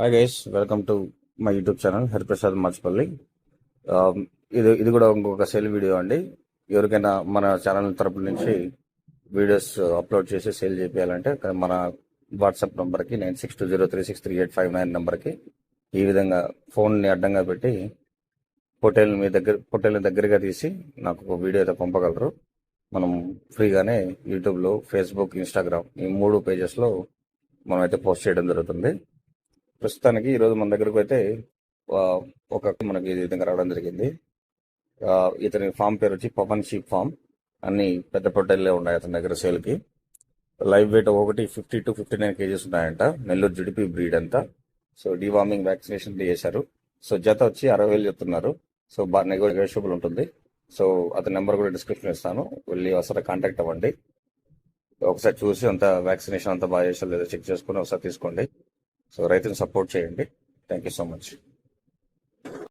Hi guys welcome to my YouTube channel Hariprasad Machpalli ఇది ఇది కూడా ఇంకొక సేల్ వీడియో అండి. ఎవరికైనా మన ఛానల్ తరపు నుంచి వీడియోస్ అప్లోడ్ చేసి సేల్ చేయాలంటే మన వాట్సాప్ నెంబర్కి nine six two zero three six three eight five nine నెంబర్కి ఈ విధంగా ఫోన్ని అడ్డంగా పెట్టి పొటేల్ మీ దగ్గర పొటేల్ని దగ్గరగా తీసి నాకు ఒక వీడియో అయితే పంపగలరు. మనం ఫ్రీగానే యూట్యూబ్లో ఫేస్బుక్ ఇన్స్టాగ్రామ్ ఈ మూడు పేజెస్లో మనం అయితే పోస్ట్ చేయడం జరుగుతుంది. ప్రస్తుతానికి ఈరోజు మన దగ్గరకు అయితే ఒక మనకి ఈ విధంగా రావడం జరిగింది. ఆ, ఇతని ఫామ్ పేరు వచ్చి పవన్ షీప్ ఫామ్. అన్ని పెద్ద పొట్టెల్లే ఉన్నాయి అతని దగ్గర సేల్కి. లైవ్ వెయిట్ ఒకటి fifty to fifty nine kgs ఉన్నాయంట. నెల్లూరు జుడిపి బ్రీడ్ అంతా. సో డివార్మింగ్ వ్యాక్సినేషన్ చేశారు. సో జత వచ్చి అరవై వేలు చెప్తున్నారు. సో బాగా నెగోషియబుల్ ఉంటుంది. సో అతని నెంబర్ కూడా డిస్క్రిప్షన్ ఇస్తాను. వెళ్ళి ఒకసారి కాంటాక్ట్ అవ్వండి. ఒకసారి చూసి అంత వ్యాక్సినేషన్ అంతా బాగా చేసా లేదో చెక్ చేసుకుని ఒకసారి తీసుకోండి. సో రైతుని సపోర్ట్ చేయండి. Thank you so much.